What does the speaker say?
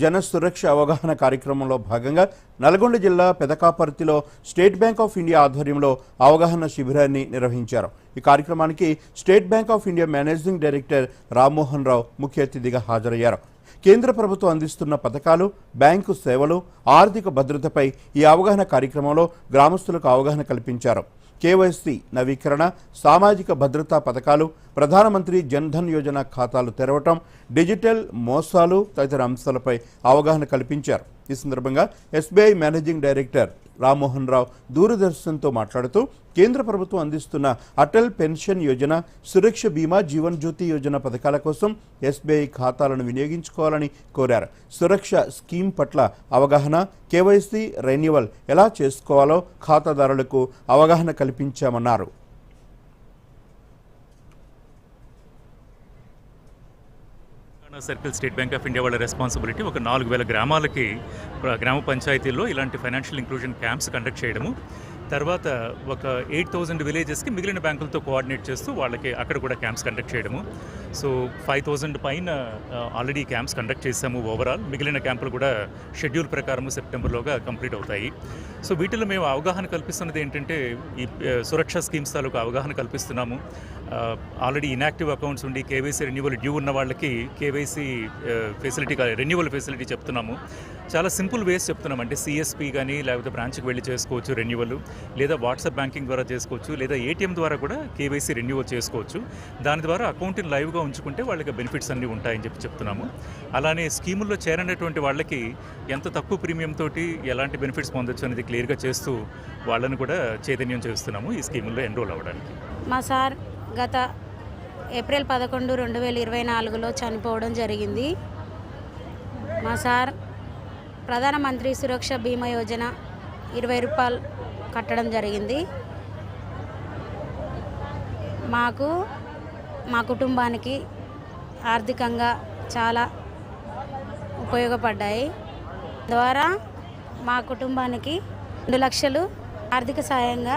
జన సురక్ష అవగాహన కార్యక్రమంలో భాగంగా నల్గొండ జిల్లా పెదకాపర్తిలో స్టేట్ బ్యాంక్ ఆఫ్ ఇండియా ఆధ్వర్యంలో అవగాహన శిబిరాన్ని నిర్వహించారు. ఈ కార్యక్రమానికి State Bank of India managing director Rammohan Rao ముఖ్య అతిథిగా హాజరయ్యారు. కేంద్ర ప్రభుత్వం అందిస్తున్న పథకాలు బ్యాంకు సేవలు ఆర్థిక భద్రతపై ఈ అవగాహన కార్యక్రమంలో గ్రామస్తులకు అవగాహన కల్పించారు. కేవైసీ నవీకరణ సామాజిక భద్రతా పథకాలు ప్రధానమంత్రి జన్ధన్ యోజన ఖాతాలు తెరవటం డిజిటల్ మోసాలు తదితర అంశాలపై అవగాహన కల్పించారు. ఈ సందర్భంగా SBI managing director Rammohan Rao దూరదర్శన్తో మాట్లాడుతూ కేంద్ర ప్రభుత్వం అందిస్తున్న అటల్ పెన్షన్ యోజన సురక్ష బీమా జీవన్ జ్యోతి యోజన పథకాల కోసం ఎస్బీఐ ఖాతాలను వినియోగించుకోవాలని కోరారు. సురక్ష స్కీమ్ పట్ల అవగాహన కేవైసీ రెన్యువల్ ఎలా చేసుకోవాలో ఖాతాదారులకు అవగాహన కల్పించామన్నారు. Circle State Bank of India వాళ్ళ రెస్పాన్సిబిలిటీ ఒక నాలుగు వేల గ్రామాలకి గ్రామ పంచాయతీల్లో ఇలాంటి ఫైనాన్షియల్ ఇంక్లూజన్ క్యాంప్స్ కండక్ట్ చేయడము. తర్వాత ఒక ఎయిట్ థౌజండ్ విలేజెస్కి మిగిలిన బ్యాంకులతో కోఆర్డినేట్ చేస్తూ వాళ్ళకి అక్కడ కూడా క్యాంప్స్ కండక్ట్ చేయడము. సో ఫైవ్ థౌజండ్ పైన ఆల్రెడీ క్యాంప్స్ కండక్ట్ చేసాము ఓవరాల్. మిగిలిన క్యాంపులు కూడా షెడ్యూల్ ప్రకారం సెప్టెంబర్లోగా కంప్లీట్ అవుతాయి. సో వీటిలో మేము అవగాహన కల్పిస్తున్నది ఏంటంటే ఈ సురక్ష స్కీమ్స్ తాలూకు అవగాహన కల్పిస్తున్నాము. ఆల్రెడీ ఇన్యాక్టివ్ అకౌంట్స్ ఉండి కేవైసీ రెన్యువల్ డ్యూ ఉన్న వాళ్ళకి కేవైసీ ఫెసిలిటీ రెన్యువల్ ఫెసిలిటీ చెప్తున్నాము. చాలా సింపుల్ వేస్ చెప్తున్నాం అంటే సిఎస్పి కానీ లేకపోతే బ్రాంచ్కి వెళ్ళి చేసుకోవచ్చు రెన్యువల్. లేదా వాట్సాప్ బ్యాంకింగ్ ద్వారా చేసుకోవచ్చు లేదా ఏటీఎం ద్వారా కూడా కేవైసీ రెన్యువల్ చేసుకోవచ్చు. దాని ద్వారా అకౌంట్ని లైవ్గా ఉంచుకుంటే వాళ్ళకి బెనిఫిట్స్ అన్నీ ఉంటాయని చెప్పి చెప్తున్నాము. అలానే స్కీముల్లో చేరనటువంటి వాళ్ళకి ఎంత తక్కువ ప్రీమియం తోటి ఎలాంటి బెనిఫిట్స్ పొందొచ్చు అనేది క్లియర్గా చేస్తూ వాళ్ళని కూడా చైతన్యం చేస్తున్నాము ఈ స్కీముల్లో ఎన్రోల్ అవ్వడానికి. మా సార్ గత ఏప్రిల్ పదకొండు రెండు వేల ఇరవై నాలుగులో చనిపోవడం జరిగింది. మా సార్ ప్రధానమంత్రి సురక్ష బీమా యోజన ఇరవై రూపాయలు కట్టడం జరిగింది. మాకు మా కుటుంబానికి ఆర్థికంగా చాలా ఉపయోగపడ్డాయి. ద్వారా మా కుటుంబానికి రెండు లక్షలు ఆర్థిక సాయంగా